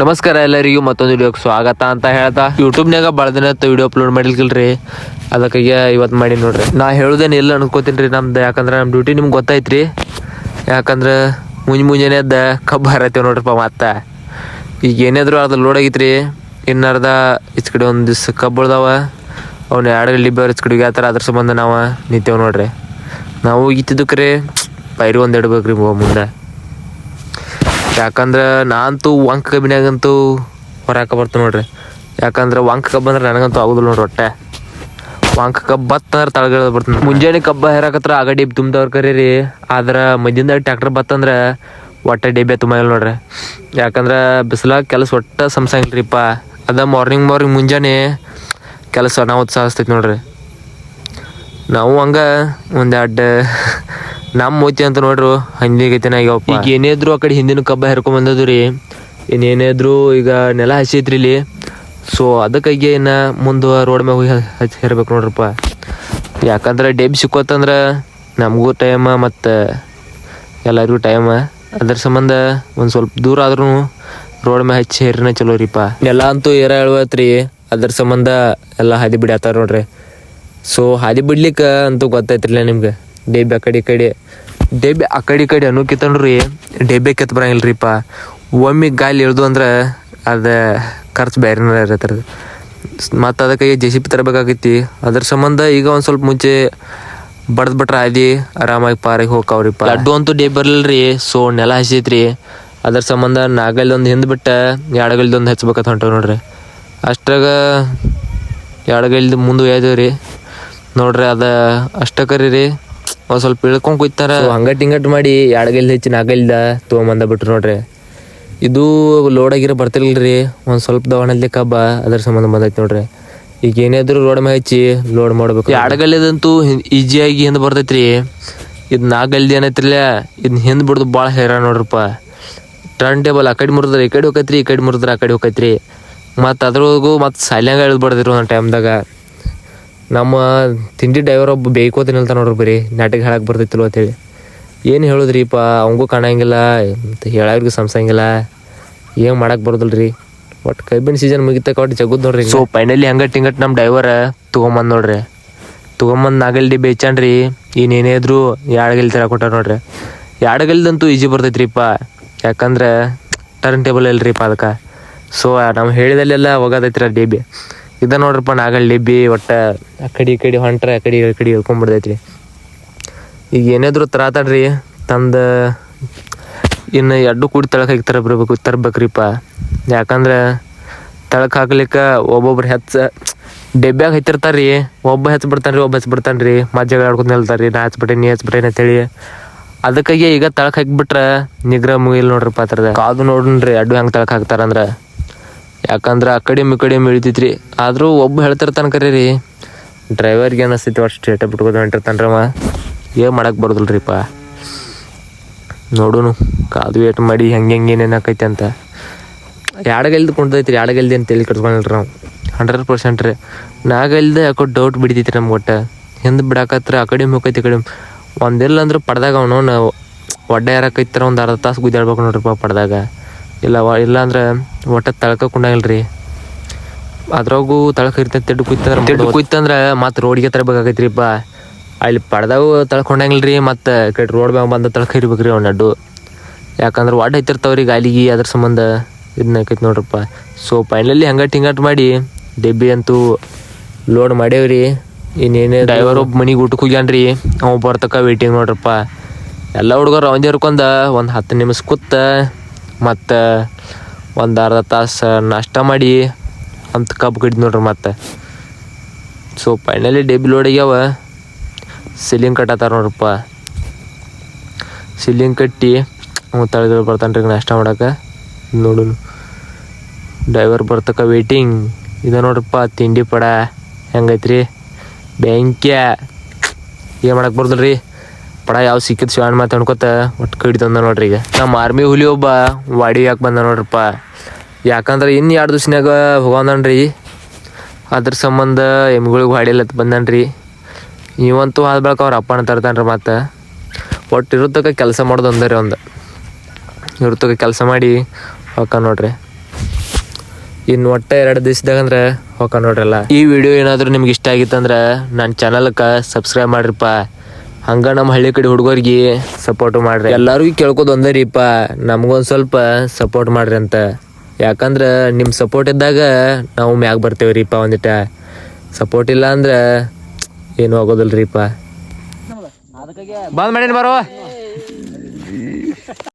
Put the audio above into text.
ನಮಸ್ಕಾರ ಎಲ್ಲರಿಗೂ ಮತ್ತೊಂದು ವಿಡಿಯೋಗೆ ಸ್ವಾಗತ ಅಂತ ಹೇಳ್ತಾ ಯೂಟ್ಯೂಬ್ನಾಗ ದಿನ ವಿಡಿಯೋ ಅಪ್ಲೋಡ್ ಮಾಡಿಲ್ಕಿಲ್ರಿ. ಅದಕ್ಕಾಗಿ ಇವತ್ತು ಮಾಡಿ ನೋಡ್ರಿ. ನಾ ಹೇಳುದೇನು ಇಲ್ಲ ಅನ್ಕೋತೀನಿ ರೀ ನಮ್ದು, ಯಾಕಂದ್ರೆ ನಮ್ಮ ಡ್ಯೂಟಿ ನಿಮ್ಗೆ ಗೊತ್ತೈತ್ರಿ. ಯಾಕಂದ್ರೆ ಮುಂಜ್ ಮುಂಜಾನೆ ಎದ್ದ ಕಬ್ಬು ಹರತ್ತೇವೆ ನೋಡ್ರಿಪ್ಪ ಮತ್ತೆ. ಈಗ ಏನಾದರೂ ಅರ್ಧ ಲೋಡ್ ಆಗೈತ್ರಿ ಇನ್ನರ್ಧ ಈಚ್ ಕಡೆ ಒಂದು ದಿವ್ಸ ಕಬ್ಬು ಉಳ್ದಾವ, ಅವ್ನು ಎರಡು ಗಲ್ಲಿ ಬೇರೆ ಈಚ್ ಕಡೆಗೆ ಥರ ಅದ್ರ ಸಂಬಂಧ ನಾವು ನಿಂತೇವೆ ನೋಡ್ರಿ. ನಾವು ಈತಿದ್ದಕ್ಕೆ ರೀ ಪೈರು ಒಂದು ಇಡ್ಬೇಕು ರೀ ಮುಂದೆ. ಯಾಕಂದ್ರೆ ನಾನಂತೂ ವಂಕ ಕಬ್ಬಿನಾಗಂತೂ ಹೊರಾಕ ಬರ್ತೀನಿ ನೋಡ್ರಿ. ಯಾಕಂದ್ರೆ ವಂಕ ಕಬ್ಬು ಅಂದ್ರೆ ನನಗಂತೂ ಆಗುದಿಲ್ಲ ನೋಡ್ರಿ ಹೊಟ್ಟೆ ವಂಕ ಕಬ್ಬು ಬತ್ತಂದ್ರೆ ತಳಗಡೆ ಬರ್ತದೆ ಮುಂಜಾನೆ ಕಬ್ಬ ಹೇರಾಕತ್ರ ಆಗ ಡಿಬ್ ತುಂಬ್ದವ್ರು ಕರೀರಿ. ಆದ್ರೆ ಮಧ್ಯದಾಗ ಟ್ಯಾಕ್ಟರ್ ಬತ್ತಂದ್ರೆ ಒಟ್ಟೆ ಡಿಬ್ಬೆ ತುಂಬಿಲ್ಲ ನೋಡ್ರಿ. ಯಾಕಂದ್ರೆ ಬಿಸಿಲಾಗ ಕೆಲಸ ಒಟ್ಟ ಸಂಸಂಗಿಲ್ರಿಪ್ಪ. ಅದ ಮಾರ್ನಿಂಗ್ ಮಾರ್ನಿಂಗ್ ಮುಂಜಾನೆ ಕೆಲಸ ನಾವು ಸಾಗಿಸ್ತೈತಿ ನೋಡ್ರಿ. ನಾವು ಹಂಗ ಒಂದು ಎರಡು ನಮ್ಮ ಮೂತಿ ಅಂತ ನೋಡ್ರು ಹಂದಿಗೈತೆನ ಈಗ ಈಗ ಏನೇ ಇದ್ರು ಆ ಕಡೆ ಹಿಂದಿನ ಕಬ್ಬ ಹೇರ್ಕೊಂಡ್ ಬಂದದ್ದು ರೀ. ಇನ್ ಏನೇ ಇದ್ರು ಈಗ ನೆಲ ಹಸಿ ಐತ್ರಿ ಇಲ್ಲಿ. ಸೊ ಅದಕ್ಕಾಗಿ ಇನ್ನ ಮುಂದೆ ರೋಡ್ ಮ್ಯಾಗ ಹೋಗಿ ಹಚ್ಚಿ ಹೇರ್ಬೇಕು ನೋಡ್ರಪ್ಪ. ಯಾಕಂದ್ರೆ ಡೇಬ್ ಸಿಕ್ಕೋತಂದ್ರ ನಮಗೂ ಟೈಮ ಮತ್ತು ಎಲ್ಲರಿಗೂ ಟೈಮ ಅದ್ರ ಸಂಬಂಧ ಒಂದು ಸ್ವಲ್ಪ ದೂರ ಆದ್ರೂ ರೋಡ್ ಮ್ಯಾಗ ಹಚ್ಚಿ ಹೇರಿನ ಚಲೋ ರೀಪ. ನೆಲ ಅಂತೂ ಏರ ಹೇಳ್ವತ್ರಿ ಅದ್ರ ಸಂಬಂಧ ಎಲ್ಲ ಹಾದಿ ಬಿಡತ್ತಾರ ನೋಡ್ರಿ. ಸೊ ಹಾದಿ ಬಿಡ್ಲಿಕ್ಕೆ ಅಂತೂ ಗೊತ್ತಾಯ್ತಿರ್ಲಿಲ್ಲ ನಿಮ್ಗೆ. ಡೇಬೆ ಆ ಕಡೆ ಈ ಕಡೆ. ಡೇಬೆ ಆ ಕಡೆ ಈ ಕಡೆ ಅನ್ನೋಕಿತ್ತನ್ರಿ ಡೇಬೆ ಕೆತ್ತ ಬರಂಗಿಲ್ರಿಪ್ಪ. ಒಮ್ಮೆ ಗಾಲಿ ಇಳ್ದು ಅಂದ್ರೆ ಅದು ಖರ್ಚು ಬೇರೆ ಇರತ್ತದ. ಮತ್ತು ಅದಕ್ಕೆ ಜೆ ಸಿ ಪಿ ತರಬೇಕಾಗೈತಿ. ಅದ್ರ ಸಂಬಂಧ ಈಗ ಒಂದು ಸ್ವಲ್ಪ ಮುಂಚೆ ಬಡ್ದು ಬಿಟ್ರೆ ಆದಿ ಆರಾಮಾಗಿ ಪಾರಿಗೆ ಹೋಗ್ಕಾವ್ರಿಪ್ಪ. ಲಡ್ಡು ಅಂತೂ ಡೇ ಬರಲಿಲ್ಲರಿ ಸೊ ನೆಲ ಹಸಿತ್ರಿ. ಅದ್ರ ಸಂಬಂಧ ನಾಗಲ್ದೊಂದು ಹಿಂದೆ ಬಿಟ್ಟ ಎಡಗಲ್ದೊಂದು ಹಚ್ಬೇಕಂತ ಹೊಂಟವ್ ನೋಡ್ರಿ. ಅಷ್ಟ್ರಾಗ ಎಡಗಲ್ದು ಮುಂದೆ ಒಯ್ದೇವ್ ರೀ ನೋಡ್ರಿ ಅದು ಅಷ್ಟಕ್ಕರಿ ಕರೀರಿ ಒಂದ್ ಸ್ವಲ್ಪ ಇಳ್ಕೊಂಡ್ ಕುಯ್ತಾರ. ಹಂಗ ಟಿಂಗಟ್ ಮಾಡಿ ಎಡಗಲ್ ಹೆಚ್ಚಿ ನಾಗಲ್ದ ತೊಗೊಂಬಂದ ಬಿಟ್ರು ನೋಡ್ರಿ. ಇದು ಲೋಡ್ ಆಗಿರೋ ಬರ್ತಿರ್ಲಿಲ್ರಿ ಒಂದ್ ಸ್ವಲ್ಪ ದವಣಲ್ಲಿ ಕಬ್ಬ ಅದ್ರ ಸಂಬಂಧ ಬಂದೈತಿ ನೋಡ್ರಿ. ಈಗ ಏನಾದ್ರು ರೋಡ್ ಮ್ಯಾಗ ಹಚ್ಚಿ ಲೋಡ್ ಮಾಡ್ಬೇಕು. ಎಡಗಲ್ಲಿದಂತೂ ಈಜಿಯಾಗಿ ಹಿಂದ್ ಬರ್ತೈತ್ರಿ. ಇದ್ ನಾಗಲ್ದಿ ಏನೈತ್ರಿಲ್ಲ ಇದ್ ಹಿಂದ್ ಬಿಡ್ದು ಭಾಳ ಹೈರಾಣ ನೋಡ್ರಪ್ಪ. ಟರ್ನ್ ಟೇಬಲ್ ಆ ಕಡೆ ಮುರಿದ್ರೆ ಈ ಕಡೆ ಹೋಗೈತ್ರಿ ಈ ಕಡೆ ಮುರಿದ್ರೆ ಆ ಕಡೆ ಹೋಗೈತ್ರಿ ಮತ್ತು ಅದ್ರೊಳಗೂ ಮತ್ತು ಸಾಲ್ಯಾಂಗ ಇಳ್ದು ಒಂದು ಟೈಮ್ದಾಗ ನಮ್ಮ ತಿಂಡಿ ಡ್ರೈವರ್ ಒಬ್ಬ ಬೇಕೋತ ನಿಲ್ತಾನ ನೋಡ್ರಿ ಬರೀ ನಾಟಕ ಹೇಳಕ್ಕೆ ಬರ್ತೈತಿಲ್ವ ಅಂತೇಳಿ. ಏನು ಹೇಳುದ್ರಿಪ್ಪ, ಅವಂಗೂ ಕಾಣಂಗಿಲ್ಲ ಹೇಳೋರಿಗೂ ಸಂಸಂಗಿಲ್ಲ, ಏನು ಮಾಡಕ್ಕೆ ಬರೋದಿಲ್ರಿ? ಒಟ್ಟು ಕಬ್ಬಿನ ಸೀಸನ್ ಮುಗಿತಕ್ಕ ಒಟ್ಟು ಜಗದ್ ನೋಡ್ರಿ ಸೊ ಫೈನಲಿ ಹಂಗಟ್ ಟಿಂಗಟ್ ನಮ್ಮ ಡ್ರೈವರ್ ತೊಗೊಂಬಂದು ನೋಡ್ರಿ. ತೊಗೊಂಬಂದು ನಾಗಲ್ಡಿ ಬೇಚಾನ್ರಿ ಇನ್ನೇನೇ ಇದ್ರು ಯಾಡಗಲ್ ತರ ಕೊಟ್ಟಾರ ನೋಡ್ರಿ. ಯಾಡಗಲ್ದಂತೂ ಈಜಿ ಬರ್ತೈತ್ರಿಪ್ಪ. ಯಾಕಂದ್ರೆ ಟರ್ನ್ ಟೇಬಲ್ ಇಲ್ರಿಪ್ಪ ಅದಕ್ಕೆ. ಸೊ ನಾವು ಹೇಳಿದಲ್ಲೆಲ್ಲ ಹೋಗೋದೈತ್ರಿ ಡಿ ಡೇಬಿ ಇದ ನೋಡ್ರಪ್ಪ ನಾಗಳ್ಳಿ, ಬಿ, ಒಟ್ಟ ಆ ಕಡೆ, ಈ ಕಡೆ ಹೊಂಟ್ರೆ, ಆ ಕಡೆ, ಈ ಕಡೆ ಇಳ್ಕೊಂಡ್ಬಿಡ್ತೈತ್ರಿ ಈಗ ಏನಾದ್ರು ತರಾತಾಡ್ರಿ ತಂದು ಇನ್ನು ಎರಡು ಕೂಡಿ ತಳಕ್ ಹಾಕಿ ತರಬೇಕು ತರ್ಬೇಕ್ರಿಪ್ಪ. ಯಾಕಂದ್ರೆ ತಳಕ್ ಹಾಕ್ಲಿಕ್ಕೆ ಒಬ್ಬೊಬ್ರು ಹೆಚ್ಚ ಡೆಬ್ಬ್ಯಾಗ ಹತ್ತಿರ್ತಾರ್ರಿ ಒಬ್ಬ ಹೆಚ್ಚ ರೀ ಒಬ್ಬ ಹೆಚ್ಚ ರೀ ಮತ್ತೆ ಆಡ್ಕೊಂಡು ಆಡ್ಕೊಂಡ್ ನಿಲ್ತಾರ್ರಿ, ನಾ ಹಚ್ಬಿಟ್ಟೆ, ನೀ ಹಚ್ಬಿಟ್ಟೆ ಅಂತೇಳಿ. ಅದಕ್ಕಾಗಿ ಈಗ ತಳಕ್ ಹಾಕಿಬಿಟ್ರೆ ನಿಗ್ರಹ ಮುಗಿಲ್ ನೋಡ್ರಿಪ್ಪ ಅದ್ರದ. ಕಾದು ನೋಡ್ರಿ, ಅಡ್ಡು ಹೆಂಗ್ ತಳಕ್ ಹಾಕ್ತಾರಂದ್ರ. ಯಾಕಂದ್ರೆ ಆ ಕಡೆ ಕಡಿಮೆ ಕಡೆ ಇಳಿತೈತ್ರಿ. ಆದರೂ ಒಬ್ಬ ಹೇಳ್ತಿರ್ತಾನ ಕರೀರಿ. ಡ್ರೈವರ್ಗೆ ಅನಿಸ್ತೈತಿ ಅಷ್ಟು ಸ್ಟೇಟ ಬಿಟ್ಕೋತ ಹೊಂಟಿರ್ತಾನ್ರವ ಏನು ಮಾಡಕ್ ಬರೋದಿಲ್ರಿಪ್ಪ ನೋಡುನು, ಕಾದು ವೇಟ್ ಮಾಡಿ ಹೆಂಗೆ ಹೆಂಗೆ ಏನೇನು ಆಕೈತಿ ಅಂತ. ಯಾಡಗಲ್ದು ಕುಂಟೈತ್ರಿ ಯಾಡಗಲ್ದಿ ಅಂತ ತಲೆ ಕಟ್ಸ್ಕೊಂಡಿಲ್ರಿ ನಾವು. ಹಂಡ್ರೆಡ್ ಪರ್ಸೆಂಟ್ ರೀ. ನಾಗಲ್ದೆ ಯಾಕೋ ಡೌಟ್ ಬಿಡ್ತೈತಿ ನಮ್ಗೆ ಒಟ್ಟು. ಹಿಂದೆ ಬಿಡಾಕತ್ರ ಆ ಕಡೆ ಹೋಗೈತಿ ಈ ಕಡೆ ಒಂದಿಲ್ಲ ಅಂದ್ರೆ ಪಡ್ದಾಗ ಅವನು ಒಡ್ಡ ಯಾರಕೈತರ ಒಂದು ಅರ್ಧ ತಾಸು ಗುದ್ದಾಡ್ಬೇಕು ನೋಡ್ರಿಪ್ಪ ಪಡ್ದಾಗ. ಇಲ್ಲ ಇಲ್ಲ ಅಂದ್ರೆ ಒಟ್ಟ ತಳ್ಕ ರೀ ಅದ್ರಾಗೂ ತಳಕ ಇರ್ತೈತಿ ತೆಡ್ಡು ಕುಯ್ತಂದ್ರೆ ತೆಡ್ಡು ಕುಯ್ತಂದ್ರೆ ಮತ್ತೆ ರೋಡ್ಗೆ ತರಬೇಕಾಗೈತ್ರಿಪ್ಪ ಅಲ್ಲಿ ಪಡ್ದಾವು ತಳ್ಕೊಂಡಂಗಿಲ್ರಿ ಮತ್ತೆ ಕಡೆ ರೋಡ್ ಮ್ಯಾಗ ಬಂದ ತಳಕ ಇರ್ಬೇಕ್ರಿ ಅವ್ನ ಅಡ್ಡು ಯಾಕಂದ್ರೆ ವಾಡ್ ಐತಿರ್ತಾವ್ರಿ ಗಾಲಿಗೆ ಅದ್ರ ಸಂಬಂಧ. ಇದನ್ನ ಆಕೈತಿ ನೋಡ್ರಪ್ಪ ಸೊ ಫೈನಲಿ ಹಂಗ ಟಿಂಗಟ್ ಮಾಡಿ ಡೆಬ್ಬಿ ಅಂತೂ ಲೋಡ್ ಮಾಡೇವ್ರಿ ಇನ್ನೇನೇ ಡ್ರೈವರ್ ಒಬ್ಬ ಮನಿಗೆ ಊಟಕ್ಕೆ ಹೋಗ್ಯಾನ್ರಿ. ಅವ ಬರ್ತಕ ವೇಟಿಂಗ್ ನೋಡ್ರಪ್ಪ. ಎಲ್ಲ ಹುಡುಗರು ಅವಂದೇ ಹರ್ಕೊಂಡ ಒಂದು ಹತ್ತು ನಿಮಿಷ ಕೂತ ಮತ್ತು ಒಂದು ಅರ್ಧ ತಾಸು ನಾಷ್ಟ ಮಾಡಿ ಅಂತ ಕಬ್ಬು ಕಡಿದ್ ನೋಡ್ರಿ ಮತ್ತೆ. ಸೊ ಫೈನಲಿ ಡೇಬಿ ಲೋಡ್ ಸೀಲಿಂಗ್ ಕಟ್ಟತ್ತಾರ ನೋಡ್ರಪ್ಪ. ಸಿಲಿಂಗ್ ಕಟ್ಟಿ ಅವ ಬರ್ತಾನೆ ರೀ ನಾಷ್ಟ ಮಾಡಕ್ಕೆ ನೋಡು ಡ್ರೈವರ್ ಬರ್ತಕ್ಕ ವೇಟಿಂಗ್ ಇದ ನೋಡ್ರಪ್ಪ, ತಿಂಡಿ ಪಡ ಹೆಂಗೈತ್ರಿ? ಬೆಂಕ್ಯ ಏನು ಮಾಡಕ್ಕೆ ಬರ್ದಲ್ರಿ ಪಡ ಯಾವ ಸಿಕ್ಕಿದ್ ಶಿವಣ್ಣ ಮಾತು ಅನ್ಕೋತ ಒಟ್ಟು ಕಡಿತಂದ ನೋಡ್ರಿ ಈಗ. ನಮ್ಮ ಆರ್ಮಿ ಹುಲಿ ಒಬ್ಬ ವಾಡಿ ಯಾಕೆ ಬಂದ ನೋಡ್ರಪ್ಪ. ಯಾಕಂದ್ರೆ ಇನ್ನು ಎರಡು ದಿವ್ಸನಾಗ ಹೋಗೋಣನ್ರಿ ಅದ್ರ ಸಂಬಂಧ ಎಮ್ಗಳಿಗೆ ಹೊಡಿಲತ್ ಬಂದನ್ರಿ. ಇವಂತೂ ಆದ ಬಳಿಕ ಅವ್ರ ಅಪ್ಪನ ತರ್ತಾನ್ರಿ ಮತ್ತೆ. ಒಟ್ಟು ಇರುತ್ತಕ ಕೆಲಸ ಮಾಡೋದು ಒಂದೇ ರೀ ಒಂದು. ಇರುತ್ತಕ ಕೆಲಸ ಮಾಡಿ ಹೋಕ ನೋಡ್ರಿ. ಇನ್ನು ಒಟ್ಟ ಎರಡು ದಿವ್ಸದಾಗ ಅಂದ್ರೆ ಹೋಗ ನೋಡ್ರಲ್ಲ. ಈ ವಿಡಿಯೋ ಏನಾದರೂ ನಿಮ್ಗೆ ಇಷ್ಟ ಆಗಿತ್ತಂದ್ರೆ ನನ್ನ ಚಾನಲ್ಗೆ ಸಬ್ಸ್ಕ್ರೈಬ್ ಮಾಡ್ರಿಪ್ಪ. ಹಂಗ ನಮ್ಮ ಹಳ್ಳಿ ಕಡೆ ಹುಡುಗರಿಗೆ ಸಪೋರ್ಟ್ ಮಾಡ್ರಿ. ಎಲ್ಲರಿಗೂ ಕೇಳ್ಕೊದು ಒಂದೇ ರೀಪ ನಮ್ಗೊಂದು ಸ್ವಲ್ಪ ಸಪೋರ್ಟ್ ಮಾಡ್ರಿ ಅಂತ. ಯಾಕಂದ್ರೆ ನಿಮ್ಮ ಸಪೋರ್ಟ್ ಇದ್ದಾಗ ನಾವು ಮ್ಯಾಗ ಬರ್ತೇವೆ ರೀಪ ಒಂದಿಟ. ಸಪೋರ್ಟ್ ಇಲ್ಲ ಅಂದ್ರೆ ಏನು ಆಗೋದಿಲ್ಲ ರೀಪ ಬಂದ್ ಮಾಡೀನಿ ಬರೋ?